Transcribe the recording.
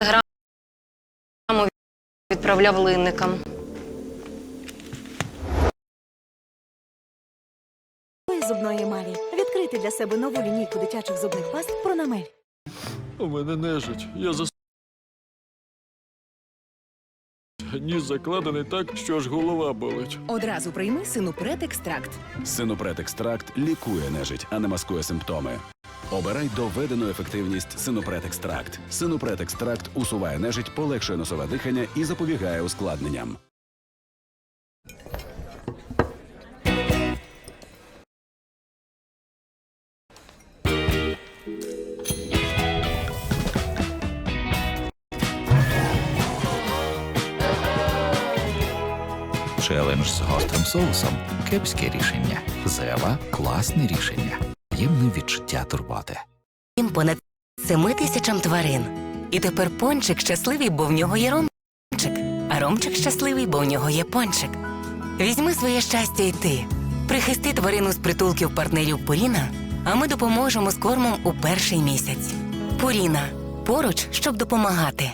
телеграму відправляв линникам. Зубної емалі. Відкрити для себе нову лінійку дитячих зубних паст Пронамель. У мене нежить. Я зас... Ніс закладений так, що аж голова болить. Одразу прийми синупред екстракт. Синопред екстракт лікує нежить, а не маскує симптоми. Обирай доведену ефективність Синопред екстракт. Синопред екстракт усуває нежить, полегшує носове дихання і запобігає ускладненням. Челендж з гострим соусом кепське рішення. Зева класне рішення. Ємне відчуття турботи. Їм понад семи тисячам тварин. І тепер пончик щасливий, бо в нього є ромчик. А ромчик щасливий, бо в нього є пончик. Візьми своє щастя і ти. Прихисти тварину з притулків партнерів Пуріна, а ми допоможемо з кормом у перший місяць. Пуріна поруч, щоб допомагати.